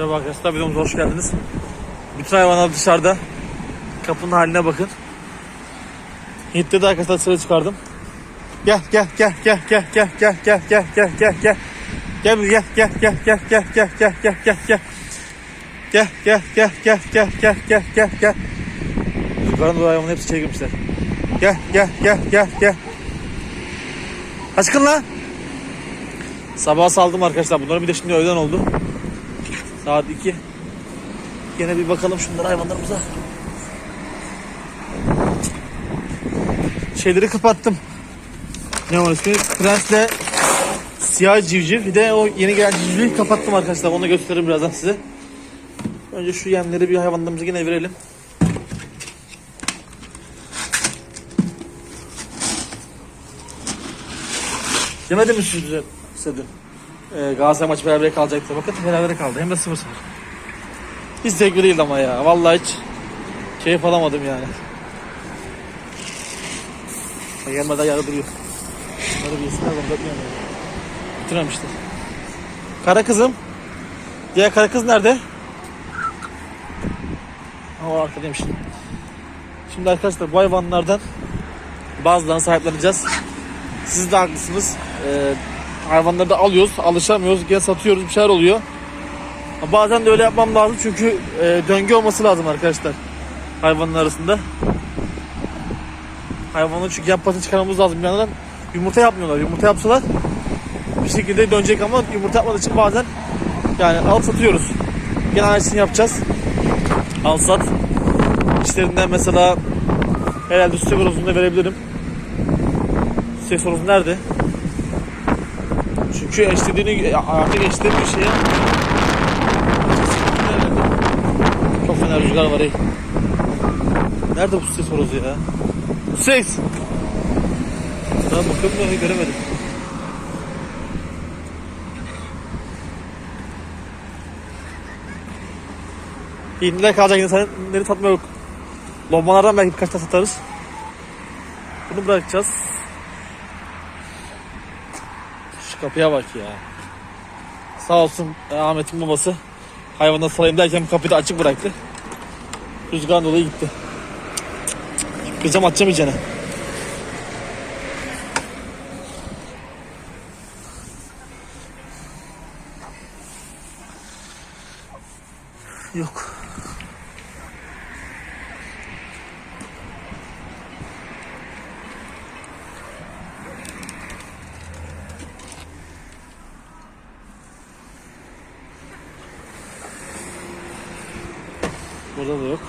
Merhaba arkadaşlar, videomuza hoş geldiniz. Bütün hayvanlar dışarıda. Kapının haline bakın. Hint'te de arkadaşlar sıra çıkardım. Gel gel gel gel gel gel gel gel gel gel gel gel. Gel gel gel gel gel gel gel gel gel gel gel. Gel gel gel gel gel gel gel gel gel. Yukarıdan doğru hayvanın hepsi içeri girmişler. Gel gel gel gel gel. Aşkın lan. Sabah saldım arkadaşlar bunları bir de şimdi öğlen oldu. Saat 2. Yine bir bakalım şunlara hayvanlarımıza. Şeyleri kapattım. Ne var ismi? Prensle siyah civciv. Bir de o yeni gelen civcivi kapattım arkadaşlar. Onu gösteririm birazdan size. Önce şu yemleri bir hayvanlarımıza yine verelim. Yemedi mi size dün? Ee, Galatasaray maçı beraber kalacaktı. Bakın beraber kaldı. Hem de 0-0. Hiç zevkli değildi ama ya. Vallahi hiç keyif alamadım yani. Gelmeden yarı duruyor. Bunları bir yesinler ben dökmüyorum yani. Kara kızım. Diğer kara kız nerede? O arkadaymış. Şimdi arkadaşlar bu hayvanlardan bazılarını sahipleneceğiz. Siz de haklısınız. Ee, hayvanları da alıyoruz, alışamıyoruz, gene satıyoruz, bir şeyler oluyor. Bazen de öyle yapmam lazım çünkü e, döngü olması lazım arkadaşlar hayvanın arasında. Hayvanın çünkü yapmasını çıkarmamız lazım bir yandan. Yumurta yapmıyorlar. Yumurta yapsalar bir şekilde dönecek ama yumurta yapmadığı için bazen yani alıp satıyoruz. Gene aynısını yapacağız. Al sat. İşlerinden mesela herhalde süt horozunu verebilirim. Süt horozu nerede? Çünkü eşlediğini artık eşlediği bir şeye çok fena rüzgar var ey. Nerede bu ses horozu ya? Bu ses! Ben bakıyorum da göremedim. Hindiler kalacak satma yok. Lombalardan belki birkaç tane satarız. Bunu bırakacağız. Kapıya bak ya. Sağ olsun e, Ahmet'in babası hayvanı salayım derken kapıyı da açık bıraktı. Rüzgarın dolayı gitti. Kızım atacağım iyicene. Yok. Burada da yok.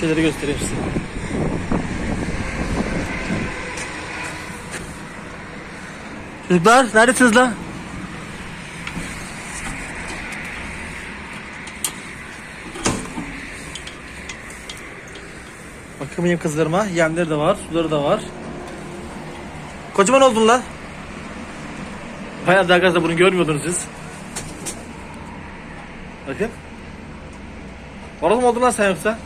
Şeyleri göstereyim size. Çocuklar neredesiniz lan? Benim kızlarıma yemleri de var, suları da var. Kocaman oldun lan. Bayağı da arkadaşlar bunu görmüyordunuz siz. Bakın. Horoz mu oldun lan sen yoksa?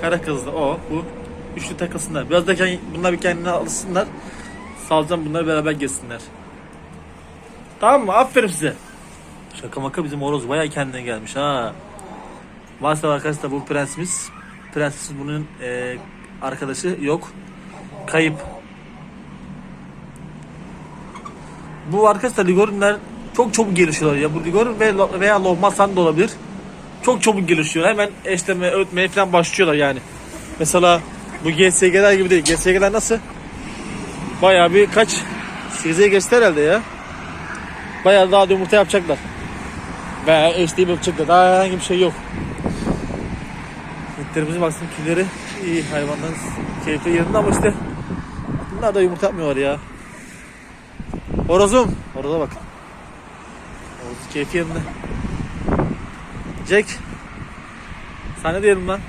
Kara kızdı o, bu. Üçlü takılsınlar. Biraz da kend- bunlar bir kendine alışsınlar. Salacağım bunları beraber gezsinler. Tamam mı? Aferin size. Şaka maka bizim horoz bayağı kendine gelmiş ha. Maalesef arkadaşlar bu prensimiz. Prensesin bunun e, arkadaşı yok. Kayıp. Bu arkadaşlar Ligorinler çok çabuk gelişiyorlar ya. Bu Ligorin ve, veya Lohmasan da olabilir. Çok çabuk gelişiyor. Hemen eşleme, ötmeye falan başlıyorlar yani. Mesela bu GSG'ler gibi değil. GSG'ler nasıl? Bayağı bir kaç? 8'e geçti herhalde ya. Bayağı daha da yumurta yapacaklar. Veya eşleyip yapacaklar. Daha herhangi bir şey yok. Hintlerimizin baksın tüyleri iyi hayvanların keyifli yerinde ama işte bunlar da yumurta yapmıyorlar ya. Horozum. Horoza bak. Horoz keyfi yerinde. Jack. Sana diyelim lan.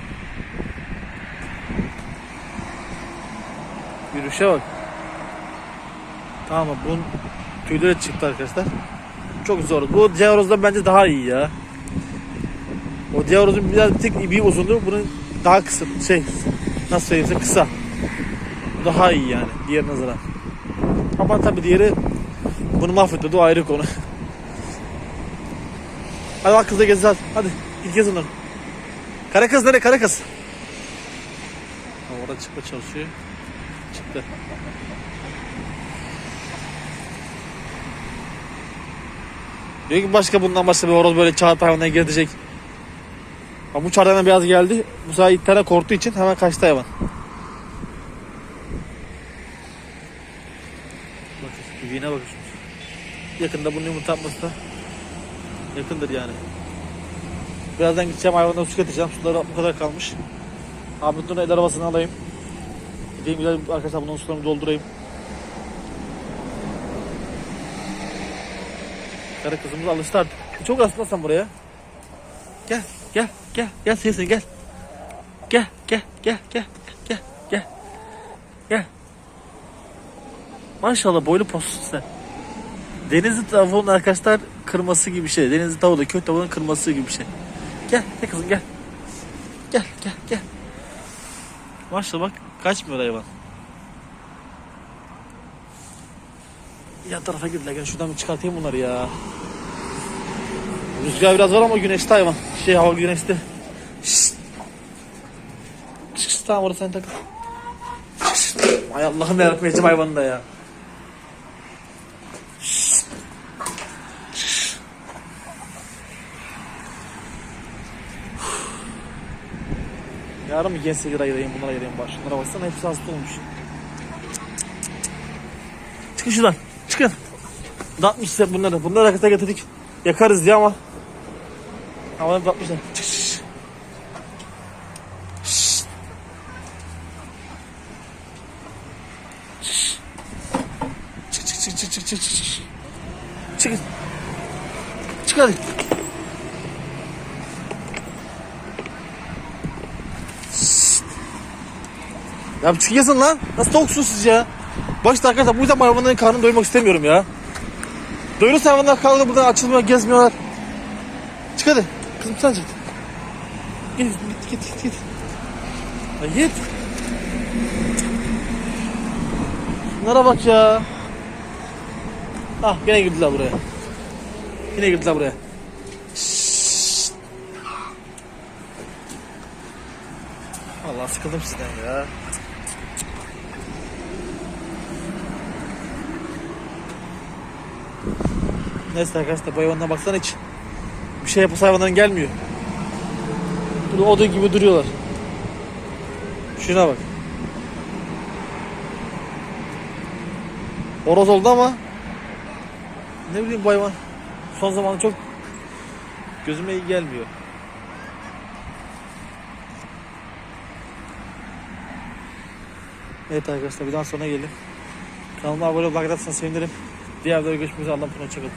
Yürüyüşe bak. Tamam bunun tüyleri çıktı arkadaşlar. çok zor. Bu horozdan bence daha iyi ya. O diğer horozun biraz bir tek bir uzundu. Bunun daha kısa şey nasıl söyleyeyim kısa. Daha iyi yani diğer nazaran. Ama tabii diğeri bunu mahvetti. O ayrı konu. Hadi bak kızla gez hadi. Hadi git gez onları. Kara kız nereye kara kız? Orada çıkma çalışıyor. Çıktı. Diyor ki başka bundan başka bir horoz böyle çağat hayvanına gelecek. Ama bu çardan biraz geldi. Bu sefer tane korktuğu için hemen kaçtı hayvan. Bakın bakın. Yakında bunun yumurta atması da yakındır yani. Birazdan gideceğim hayvanlara su getireceğim. Suları bu kadar kalmış. Ahmet Nur'un el arabasını alayım. Gideyim güzel arkadaşlar bunun sularını doldurayım. Karı kızımız alıştı artık. Çok sen buraya. Gel, gel, gel, gel sevsin gel. Gel, gel, gel, gel, gel, gel. Gel. Maşallah boylu possun sen. Denizli tavuğun arkadaşlar kırması gibi bir şey. Denizli tavuğu da köy tavuğunun kırması gibi bir şey. Gel, gel kızım gel. Gel, gel, gel. Maşallah bak kaçmıyor hayvan. Yan tarafa girdiler. Gel şuradan bir çıkartayım bunları ya. Rüzgar biraz var ama güneşli hayvan. Şey hava güneşli. Şşt. Şşt, tamam orada sen takıl. Ay Allah'ım Ecem hayvanı da ya. Yarın mı gen sigara ayırayım bunlara ayırayım bak. Şunlara baksana hepsi hasta olmuş. Çıkın şuradan. Çıkın. Dağıtmış size bunları. Bunları hakikaten getirdik. Yakarız diye ama. Ama dağıtmışlar. Çık çık çık. Çık çık çık çık çık çık hadi. Ya çık yazın lan. Nasıl tavuksunuz siz ya? Başta arkadaşlar bu yüzden hayvanların karnını doyurmak istemiyorum ya. Doyurursa hayvanlar kaldı buradan açılmıyor, gezmiyorlar. Çık hadi. Kızım sen çık. Git git git git. git. Ay git. Bunlara bak ya. Ah gene girdiler buraya. Yine girdiler buraya. Şşşt. Vallahi sıkıldım sizden ya. Neyse arkadaşlar bu hayvanlara baksana hiç. Şey yapılsa hayvanların gelmiyor. Burada odun gibi duruyorlar. Şuna bak. Horoz oldu ama ne bileyim bu hayvan son zamanlarda çok gözüme iyi gelmiyor. Evet arkadaşlar bir daha sonra gelin. Kanalıma abone olmayı sevinirim. Diğer videoda görüşmek üzere. Allah'a emanet olun.